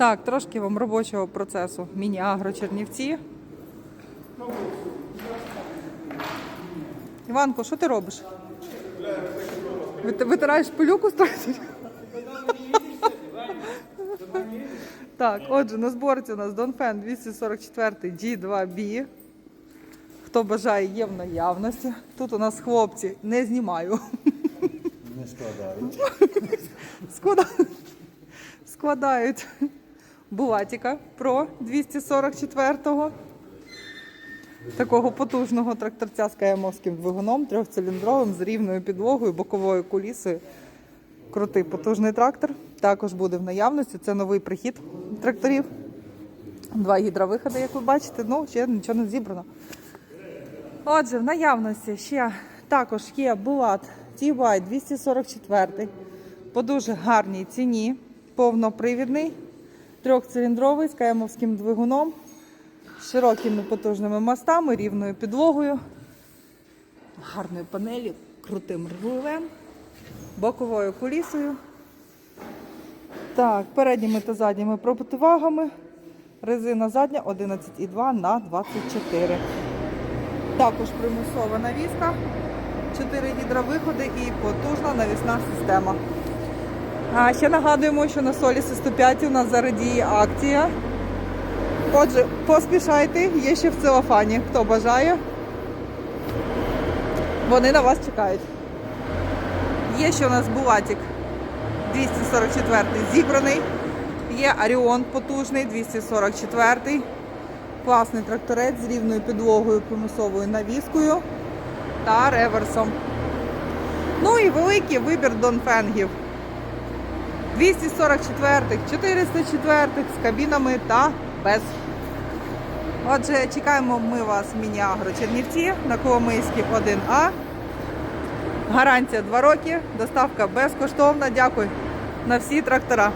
Так, трошки вам робочого процесу. Міні-агро Чернівці. Іванко, що ти робиш? Витираєш пилюку з тракторів? Так, отже, на зборці у нас Донфен 244 G2B. Хто бажає, є в наявності. Тут у нас хлопці не знімаю. Не складають. Склада- Складають Булатіка Pro 244-го. Такого потужного тракторця з каямовським двигуном, трьохциліндровим, з рівною підлогою, боковою кулісою. Крутий потужний трактор. Також буде в наявності. Це новий прихід тракторів. Два гідровиходи, як ви бачите. Ну, ще нічого не зібрано. Отже, в наявності ще також є Булат TY 244 по дуже гарній ціні, повнопривідний, трьохциліндровий з каямовським двигуном, з широкими потужними мостами, рівною підлогою, гарною панелі, крутим рулем, боковою кулісою. Так, передніми та задніми противагами. Резина задня 11,2 на 24. Також примусова навіска, 4 гідровиходи і потужна навісна система. А ще нагадуємо, що на Солісі 105 у нас зараз діє акція. Отже, поспішайте, є ще в целофані. Хто бажає, вони на вас чекають. Є ще у нас Булатик 244 зібраний. Є Аріон потужний 244. Класний тракторець з рівною підлогою, примусовою навіскою та реверсом. Ну і великий вибір донфенгів. 244, 404 з кабінами та без. Отже, чекаємо ми вас в міні-агро Чернівці на Коломийських 1А. Гарантія 2 роки, доставка безкоштовна. Дякую на всі трактора.